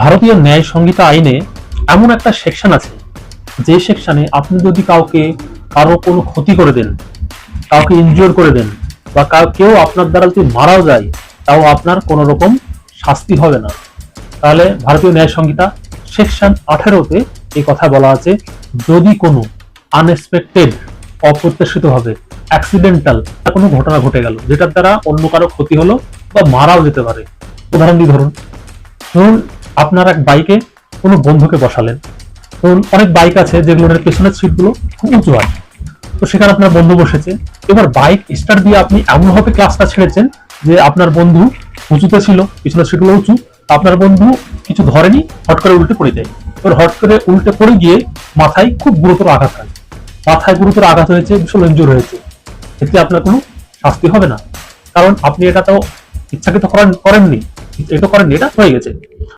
ভারতীয় ন্যায় সংহিতা আইনে এমন একটা সেকশন আছে, যে সেকশনে আপনি যদি কাউকে কারও কোনো ক্ষতি করে দেন, কাউকে ইনজিওর করে দেন, বা কেউ আপনার দ্বারা যদি মারাও যায়, তাও আপনার কোনো রকম শাস্তি হবে না। তাহলে ভারতীয় ন্যায় সংহিতা সেকশন আঠেরোতে এই কথা বলা আছে, যদি কোনো আনএক্সপেক্টেড অপ্রত্যাশিতভাবে অ্যাক্সিডেন্টাল কোনো ঘটনা ঘটে গেল, যেটার দ্বারা অন্য কারও ক্ষতি হলো বা মারাও যেতে পারে। উদাহরণ দিয়ে ধরুন ধরুন আপনার এক বাইকে কোনো বন্ধুকে বসালেন। ধরুন, অনেক বাইক আছে যেগুলোর পেছনের সিটগুলো খুব উঁচু হয়। তো সেখানে আপনার বন্ধু বসেছে। এবার বাইক স্টার্ট দিয়ে আপনি এমনভাবে ক্লাসটা ছেড়েছেন যে আপনার বন্ধু উঁচুতে ছিল, পিছনের সিটগুলো উঁচু। আপনার বন্ধু কিছু ধরেনি, হট করে উল্টে পড়ে যায়। এবার হট করে উল্টে পড়ে গিয়ে মাথায় খুব গুরুতর আঘাত হয়। মাথায় গুরুতর আঘাত হয়েছে, ভীষণ ইনজুর হয়েছে। এতে আপনার কোনো শাস্তি হবে না। কারণ আপনি এটা তো ইচ্ছাকৃত করেন করেননি। এটা করেননি, এটা হয়ে গেছে।